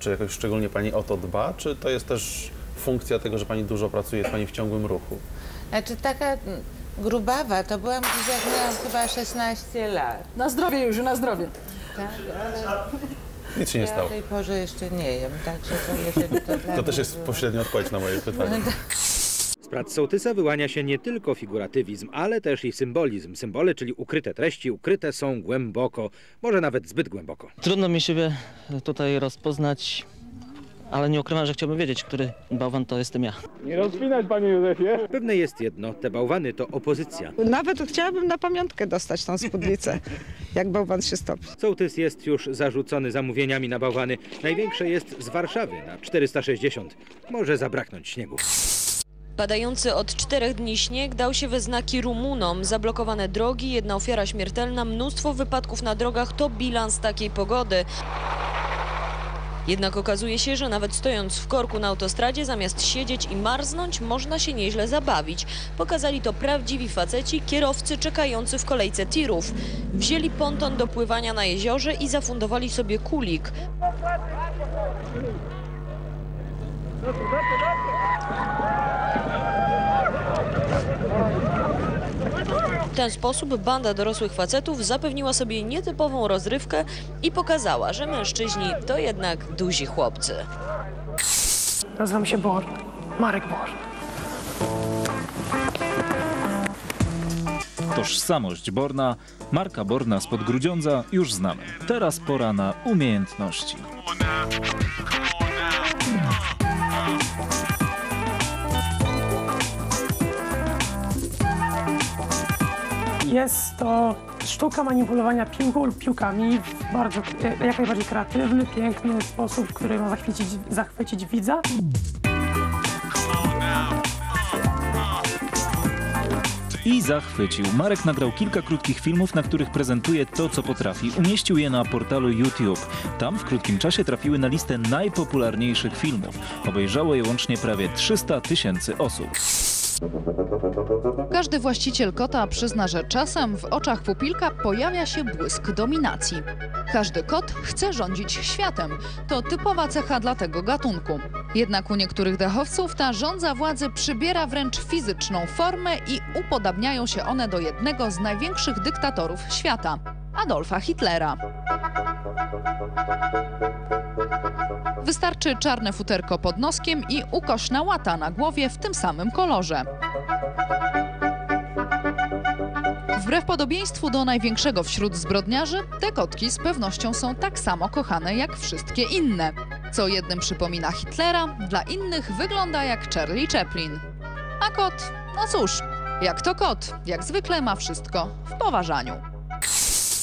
Czy jakoś szczególnie Pani o to dba, czy to jest też funkcja tego, że Pani dużo pracuje, jest Pani w ciągłym ruchu? Znaczy taka grubawa to byłam gdzieś jak miałam chyba 16 lat. Na zdrowie już, na zdrowie. Tak, ale Nic się nie ja o stało. tej porze jeszcze nie jem, także to jeżeli to To też jest pośrednia odpowiedź na moje pytanie. Z prac sołtysa wyłania się nie tylko figuratywizm, ale też i symbolizm. Symbole, czyli ukryte treści, ukryte są głęboko, może nawet zbyt głęboko. Trudno mi siebie tutaj rozpoznać, ale nie ukrywam, że chciałbym wiedzieć, który bałwan to jestem ja. Pewne jest jedno, te bałwany to opozycja. Nawet chciałabym na pamiątkę dostać tą spódnicę, jak bałwan się stopi. Sołtys jest już zarzucony zamówieniami na bałwany. Największe jest z Warszawy na 460. Może zabraknąć śniegu. Padający od czterech dni śnieg dał się we znaki Rumunom. Zablokowane drogi, jedna ofiara śmiertelna, mnóstwo wypadków na drogach to bilans takiej pogody. Jednak okazuje się, że nawet stojąc w korku na autostradzie, zamiast siedzieć i marznąć, można się nieźle zabawić. Pokazali to prawdziwi faceci, kierowcy czekający w kolejce tirów. Wzięli ponton do pływania na jeziorze i zafundowali sobie kulik. W ten sposób banda dorosłych facetów zapewniła sobie nietypową rozrywkę i pokazała, że mężczyźni to jednak duzi chłopcy. Nazywam się Bor. Marek Bor. Tożsamość Borna, marka Borna spod Grudziądza już znamy. Teraz pora na umiejętności. Jest to sztuka manipulowania piłką piłkami w bardzo, jak najbardziej kreatywny, piękny sposób, który ma zachwycić, zachwycić widza. I zachwycił. Marek nagrał kilka krótkich filmów, na których prezentuje to, co potrafi. Umieścił je na portalu YouTube. Tam w krótkim czasie trafiły na listę najpopularniejszych filmów. Obejrzało je łącznie prawie 300 tysięcy osób. Każdy właściciel kota przyzna, że czasem w oczach pupilka pojawia się błysk dominacji. Każdy kot chce rządzić światem. To typowa cecha dla tego gatunku. Jednak u niektórych dachowców ta rządza władzy przybiera wręcz fizyczną formę i upodabniają się one do jednego z największych dyktatorów świata Adolfa Hitlera. Wystarczy czarne futerko pod noskiem i ukośna łata na głowie w tym samym kolorze. Wbrew podobieństwu do największego wśród zbrodniarzy, te kotki z pewnością są tak samo kochane jak wszystkie inne. Co jednym przypomina Hitlera, dla innych wygląda jak Charlie Chaplin. A kot, no cóż, jak to kot, jak zwykle ma wszystko w poważaniu.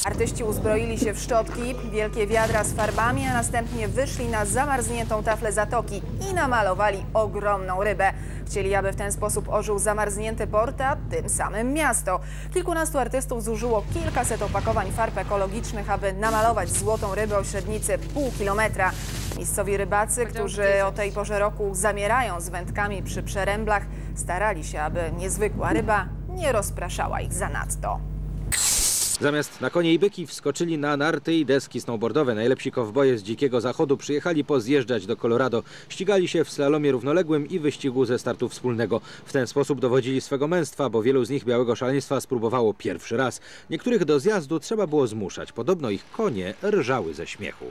Artyści uzbroili się w szczotki, wielkie wiadra z farbami, a następnie wyszli na zamarzniętą taflę zatoki i namalowali ogromną rybę. Chcieli, aby w ten sposób ożył zamarznięty port, a tym samym miasto. Kilkunastu artystów zużyło kilkaset opakowań farb ekologicznych, aby namalować złotą rybę o średnicy pół kilometra. Miejscowi rybacy, którzy o tej porze roku zamierają z wędkami przy przeręblach, starali się, aby niezwykła ryba nie rozpraszała ich zanadto. Zamiast na konie i byki wskoczyli na narty i deski snowboardowe. Najlepsi kowboje z dzikiego zachodu przyjechali pozjeżdżać do Colorado. Ścigali się w slalomie równoległym i wyścigu ze startu wspólnego. W ten sposób dowodzili swego męstwa, bo wielu z nich białego szaleństwa spróbowało pierwszy raz. Niektórych do zjazdu trzeba było zmuszać. Podobno ich konie rżały ze śmiechu.